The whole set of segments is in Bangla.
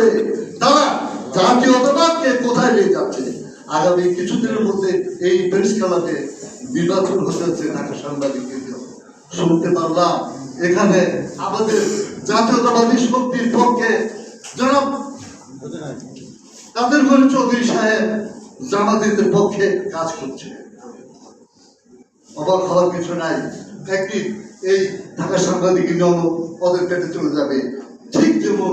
হয়ে তারা জাতীয়তাবাদকে কোথায় নিয়ে যাচ্ছে? আগামী কিছুদিনের মধ্যে এই প্রেস খেলাতে নির্বাচন হতে হচ্ছে ঢাকা জন্য। শুনতে পারলাম, এখানে আমাদের জাতীয়তাবাদী শক্তির পক্ষে জনাব তাদের গরি চৌধুরী সাহেব জামাতের পক্ষে কাজ করছে? অবাক হওয়ার কিছু নাই। একদিন এই ঢাকা সাংবাদিক নিয়ম ওদের পেটে চলে যাবে। ঠিক যেমন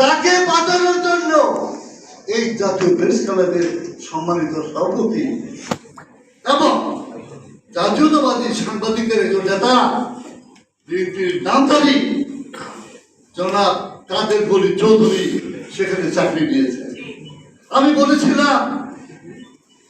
তাকে বাঁচানোর জন্য এই জাতীয় প্রেস ক্লাবের সম্মানিত সভাপতি এবং জাতীয়তাবাদী সাংবাদিকের একজন নেতা, বিএনপির নামধারী জনাব কাদের বলি চৌধুরী সেখানে চাকরি নিয়েছে আমি বলেছিলাম,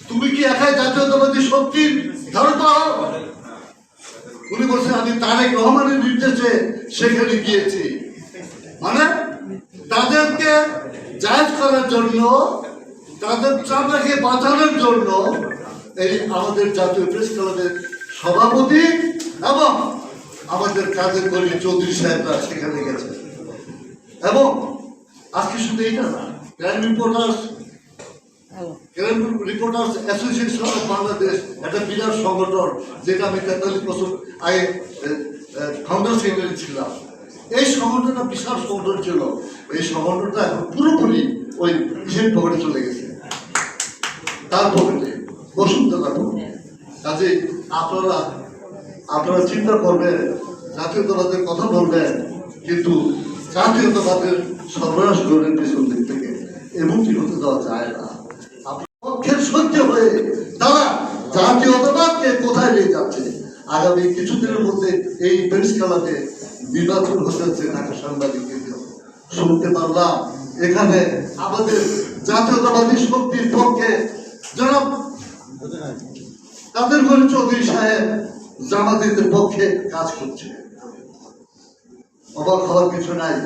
তুমি কি একাই জাতীয়তাবাদী শক্তির ধারণা? হও উনি বলছেন, আমি তারেক রহমানের নির্দেশে সেখানে গিয়েছি। মানে তাদেরকে জায়জ করার জন্য তাদের চামড়াকে বাঁচানোর জন্য এই আমাদের জাতীয় প্রেস ক্লাবের সভাপতি এবং আমাদের কাদের বলি চৌধুরী সাহেবরা সেখানে গেছে। এবং আজকে শুধু এইটা না crime reporters crime reporters association of Bangladesh একটা বিরাট সংগঠন যেটা আমি তেতাল্লিশ বছর আগে ফাউন্ডার সেক্রেটারি ছিলাম। এই সংগঠনটা বিশাল সংগঠন ছিল। এই সংগঠনটা এখন পুরোপুরি ওই ইসের পকেটে চলে গেছে। তার পকেটে বসুন্ধরা পকেটে কাজে আপনারা আপনারা চিন্তা করবেন, জাতীয়তাবাদের কথা বলবেন, কিন্তু জাতীয়তাবাদের সর্বনাশ করবেন পেছন দিক থেকে। এমনটি হতে দেওয়া যায় না। আপনার পক্ষের সহ্য হয়ে তারা জাতীয়তাবাদকে কোথায় নিয়ে যাচ্ছে আগামী কিছুদিনের মধ্যে এই প্রেস খেলাতে নির্বাচন হচ্ছে ঢাকা জন্য। শুনতে পারলাম, এখানে আমাদের জাতীয়তাবাদী শক্তির পক্ষে জনাব তাদের গরি চৌধুরী সাহেব জামাতের পক্ষে কাজ করছে অবাক হওয়ার কিছু নাই,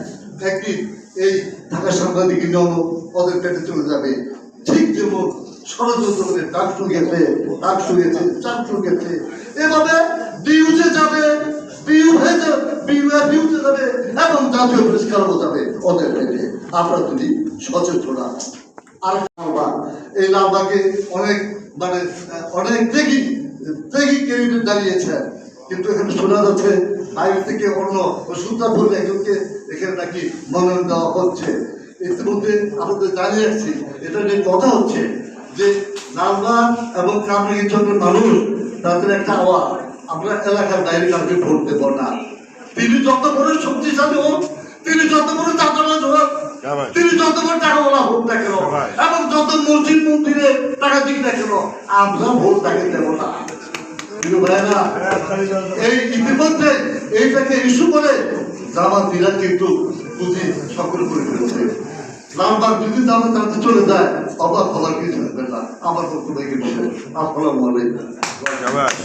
একদিন এই ঢাকা সাংবাদিক নিয়ম ওদের পেটে চলে যাবে ঠিক যেমন ষড়যন্ত্র করে ডাক শুকিয়েছে ডাক শুকিয়েছে চাপ শুকিয়েছে এভাবে বিউজে যাবে, বিউ হয়ে যাবে যাবে, এবং জাতীয় পুরস্কার যাবে ওদের পেটে আপনারা যদি সচেতন। আর এই লালবাগে অনেক মানে অনেক দেখি দেখি ক্যান্ডিডেট দাঁড়িয়েছে। কিন্তু এখানে শোনা যাচ্ছে বাইরে থেকে অন্য বলে একজনকে এখানে নাকি মনোনয়ন দেওয়া হচ্ছে। ইতিমধ্যে আমাদের জানিয়ে আসছি এটা নিয়ে কথা হচ্ছে যে লালবাগ এবং কামরাঙ্গীর মানুষ তাদের একটা আওয়াজ। আমরা এলাকার বাইরে কাউকে ভোট দেবো না। তিনি যত বড় শক্তিশালী হোক তিনি যত বড় চাঁদাবাজ হোক তিনি যত বড় টাকাওয়ালা হোক না কেন এবং যত মসজিদ মন্দিরে টাকা দিক না কেন আমরা ভোট তাকে দেব না। কিন্তু ভাইরা এই ইতিমধ্যে এইটাকে ইস্যু করে জামাতিরা কিন্তু সকল করে ফেলেছে লালবাগ যদি জামাত তাহলে চলে যায়। আবার ফলার কিছু হবে না। আমার বক্তব্য বিষয়ে আসসালামু আলাইকুম।